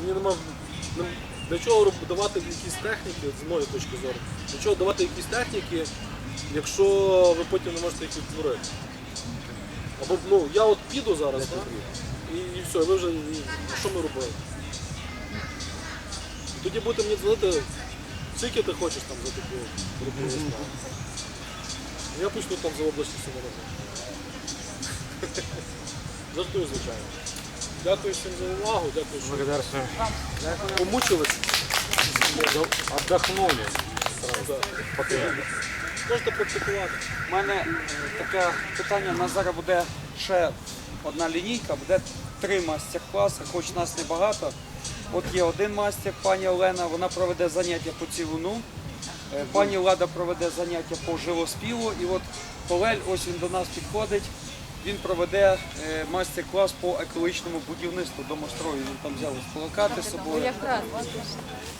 Мені нема ну, для чого давати якісь техніки, з моєї точки зору, для чого давати якісь техніки, якщо ви потім не можете їх відтворити. Або ну, я от піду зараз, так? І, і все, ви вже і, що ми робили? Тоді будете мені дзвонити, скільки ти хочеш там за таку справу. Я почну там за області саморобити. Жартую, звичайно. Дякую всім за увагу, дякую, що Благодарствую. помучились. Отдохнули. Можете практикувати. У мене е, таке питання. У нас зараз буде ще одна лінійка, буде три мастер-класи, хоч нас небагато. От є один мастер, пані Олена, вона проведе заняття по цілуну. Е, Пані Лада проведе заняття по живоспіву. І от Павель, ось він до нас підходить. Він проведе е, майстер-клас по екологічному будівництву домострою. Він там ось плакати з собою.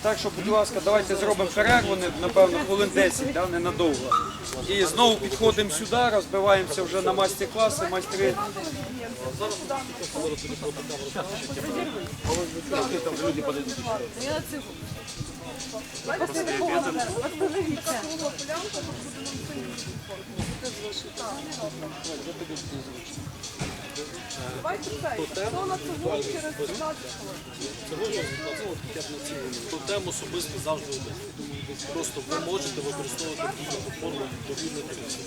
Так що, будь ласка, давайте зробимо перерву, напевно, хвилин 10, да, ненадовго. І знову підходимо сюди, розбиваємося вже на майстер-класи, майстри. Я хоча б на цілу. Тему особисто завжди один. Просто ви можете використовувати форму довільної комісії.